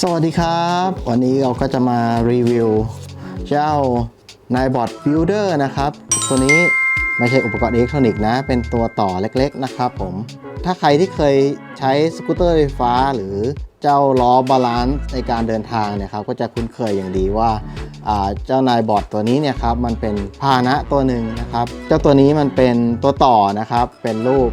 สวัสดีครับ วันนี้เราก็จะมารีวิว เจ้านายบอดบิลเดอร์นะครับ ตัวนี้ไม่ใช่อุปกรณ์อิเล็กทรอนิกส์นะ เป็นตัวต่อเล็กๆนะครับผม ถ้าใครที่เคยใช้สกูตเตอร์ไฟฟ้า หรือเจ้าล้อบาลานซ์ในการเดินทางเนี่ยครับ ก็จะคุ้นเคยอย่างดีว่าอ่าเจ้านายบอดตัวนี้เนี่ยครับมันเป็นพาหนะตัวหนึ่งนะครับ เจ้าตัวนี้มันเป็นตัวต่อนะครับ เป็นรูป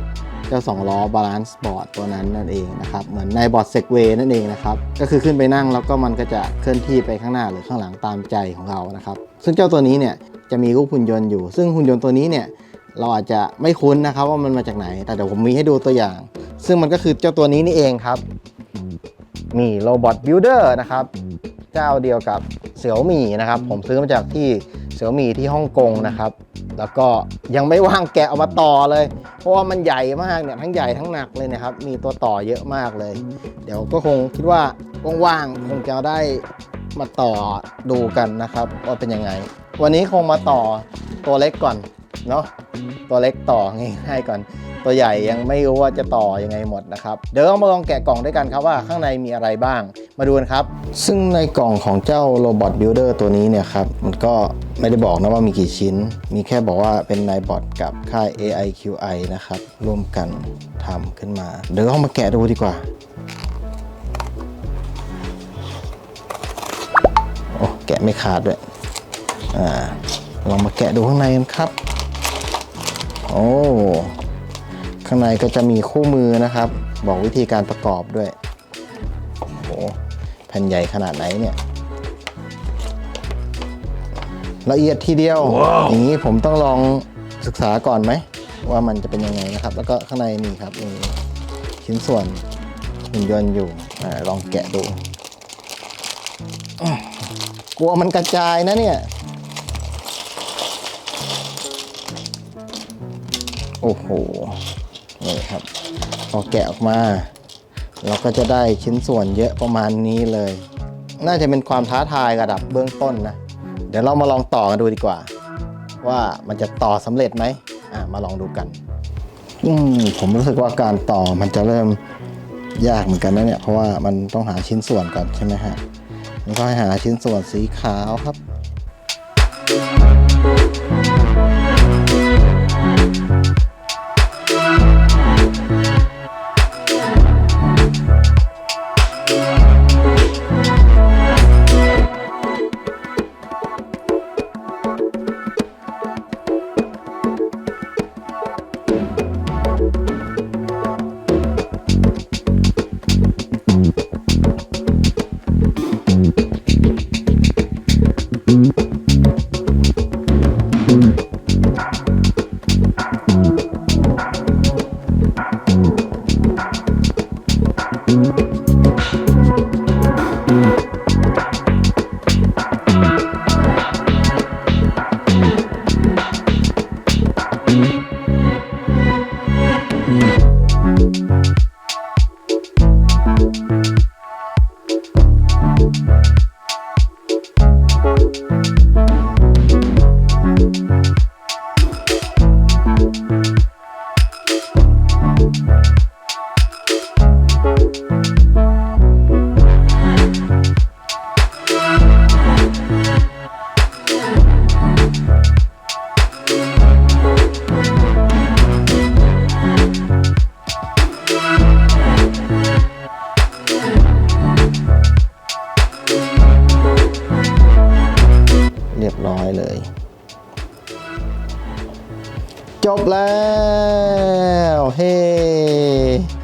เจ้า2ล้อบาลานซ์บอร์ดตัวนั้นนั่นเองนะครับเหมือนในบอร์ดเซกเวนั่นเองนะครับก็คือขึ้นไปนั่งแล้วก็มันก็จะเคลื่อนที่ไปข้างหน้าหรือข้างหลังตามใจของเรานะครับซึ่งเจ้าตัวนี้เนี่ยจะมีรูปหุ่นยนต์อยู่ ซึ่งหุ่นยนต์ตัวนี้เนี่ยเราอาจจะไม่คุ้นนะครับว่ามันมาจากไหน แต่เดี๋ยวผมมีให้ดูตัวอย่าง ซึ่งมันก็คือเจ้าตัวนี้นี่เองครับมีโรบอทบิลดเออร์นะครับเจ้าเดียวกับเสี่ยวหมี่นะครับผมซื้อมาจากที่เสี่ยวหมี่ที่ฮ่องกงนะครับ แล้วก็ยังไม่ว่างแกะเอามาต่อเลย เพราะว่ามันใหญ่มากเนี่ยทั้งใหญ่ทั้งหนักเลยนะครับ มีตัวต่อเยอะมากเลย เดี๋ยวก็คงคิดว่าว่างๆคงจะได้มาต่อดูกันนะครับว่าเป็นยังไง วันนี้คงมาต่อตัวเล็กก่อนเนาะตัวเล็กต่อง่ายๆก่อน ตัวใหญ่ยังไม่รู้ว่าจะต่อยังไงหมดนะครับ เดี๋ยวเรามาลองแกะกล่องด้วยกันครับว่าข้างในมีอะไรบ้าง มาดูกันครับ ซึ่งในกล่องของเจ้า Robot Builder ตัวนี้เนี่ยครับ มันก็ไม่ได้บอกนะว่ามีกี่ชิ้น มีแค่บอกว่าเป็นนายบอทกับค่าย AIQI นะครับ ร่วมกันทำขึ้นมา เดี๋ยวเรามาแกะดูดีกว่าโอ้แกะไม่ขาดด้วยอ่าลองมาแกะดูข้างในกันครับ โอ้ ข้างในก็จะมีคู่มือนะครับ บอกวิธีการประกอบด้วยโอ้โหแผ่นใหญ่ขนาดไหนเนี่ยละเอียดทีเดียวอย่างนี้ผมต้องลองศึกษาก่อนไหม ว่ามันจะเป็นยังไงนะครับ แล้วก็ข้างในนี่ครับมีชิ้นส่วนหุ่นยนต์อยู่อาลองแกะดูอ้าวกลัวมันกระจายนะเนี่ย โอ้โห นี่ครับ พอแกะออกมา เราก็จะได้ชิ้นส่วนเยอะประมาณนี้เลย น่าจะเป็นความท้าทายระดับเบื้องต้นนะ เดี๋ยวเรามาลองต่อกันดูดีกว่า ว่ามันจะต่อสำเร็จไหมอ่ามาลองดูกัน อืมผมรู้สึกว่าการต่อมันจะเริ่มยากเหมือนกันนะเนี่ย เพราะว่ามันต้องหาชิ้นส่วนก่อนใช่ไหมฮะมันก็ให้หาชิ้นส่วนสีขาวครับ เรียบร้อยเลย จบแล้ว เฮ้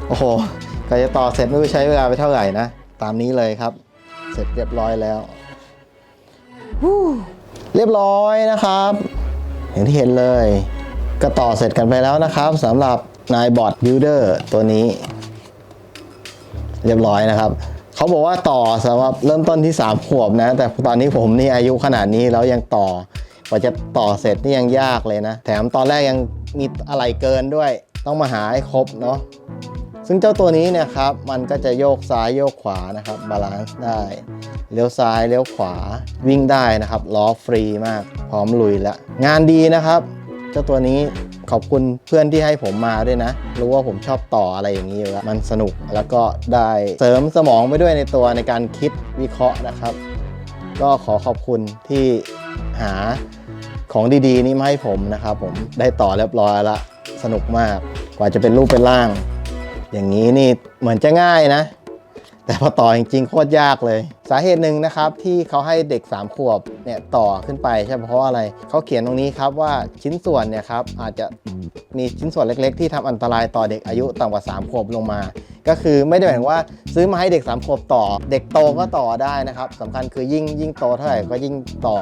โอ้โห ก็จะต่อเสร็จไม่รู้ใช้เวลาไปเท่าไหร่นะ ตามนี้เลยครับ เสร็จเรียบร้อยแล้วฮู้เรียบร้อยนะครับ อย่างที่เห็นเลย ก็ต่อเสร็จกันไปแล้วนะครับสำหรับนายบอ d บิ i เดอร์ตัวนี้ เรียบร้อยนะครับเขาบอกว่าต่อสำหรับเริ่มต้นที่ 3 ขวบนะ แต่ตอนนี้ผมนี่อายุขนาดนี้แล้วยังต่อกว่าจะต่อเสร็จนี่ยังยากเลยนะ แถมตอนแรกยังมีอะไรเกินด้วย ต้องมาหาให้ครบเนาะ ซึ่งเจ้าตัวนี้เนี่ยครับมันก็จะโยกซ้ายโยกขวานะครับบาลานซ์ได้เลี้ยวซ้ายเลี้ยวขวาวิ่งได้นะครับล้อฟรีมากพร้อมลุยแล้วงานดีนะครับ เจ้าตัวนี้ขอบคุณเพื่อนที่ให้ผมมาด้วยนะ รู้ว่าผมชอบต่ออะไรอย่างนี้อยู่แล้วมันสนุกแล้วก็ได้เสริมสมองไปด้วยในตัวในการคิดวิเคราะห์นะครับ ก็ขอขอบคุณที่หาของดีๆ นี้มาให้ผมนะครับผมได้ต่อเรียบร้อยละสนุกมากกว่าจะเป็นรูปเป็นร่าง อย่างนี้นี่เหมือนจะง่ายนะ แต่พอต่อจริงๆโคตรยากเลย สาเหตุหนึ่งนะครับที่เขาให้เด็ก 3 ขวบเนี่ยต่อขึ้นไปใช่เพราะอะไรเขาเขียนตรงนี้ครับว่าชิ้นส่วนเนี่ยครับอาจจะมีชิ้นส่วนเล็ก ๆ ที่ทำอันตรายต่อเด็กอายุต่ำกว่า 3 ขวบลงมา ก็คือไม่ได้หมายถึงว่าซื้อมาให้เด็ก3ขวบต่อ เด็กโตก็ต่อได้นะครับสำคัญคือยิ่งยิ่งโตเท่าไหร่ก็ยิ่งต่อ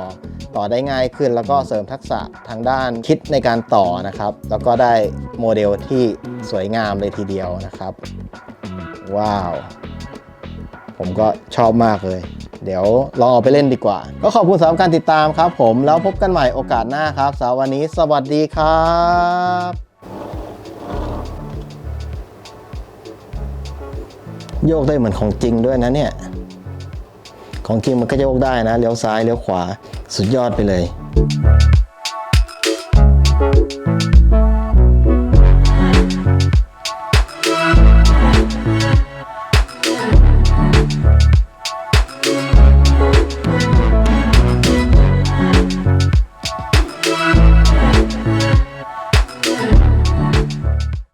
ต่อได้ง่ายขึ้น แล้วก็เสริมทักษะทางด้านคิดในการต่อนะครับ แล้วก็ได้โมเดลที่สวยงามเลยทีเดียวนะครับ ว้าว ผมก็ชอบมากเลย เดี๋ยวลองเอาไปเล่นดีกว่า ก็ขอบคุณสำหรับการติดตามครับผมแล้วพบกันใหม่โอกาสหน้าครับสำหรับวันนี้ สวัสดีครับ โยกได้เหมือนของจริงด้วยนะเนี่ย ของจริงมันก็โยกได้นะ เลี้ยวซ้ายเลี้ยวขวา สุดยอดไปเลย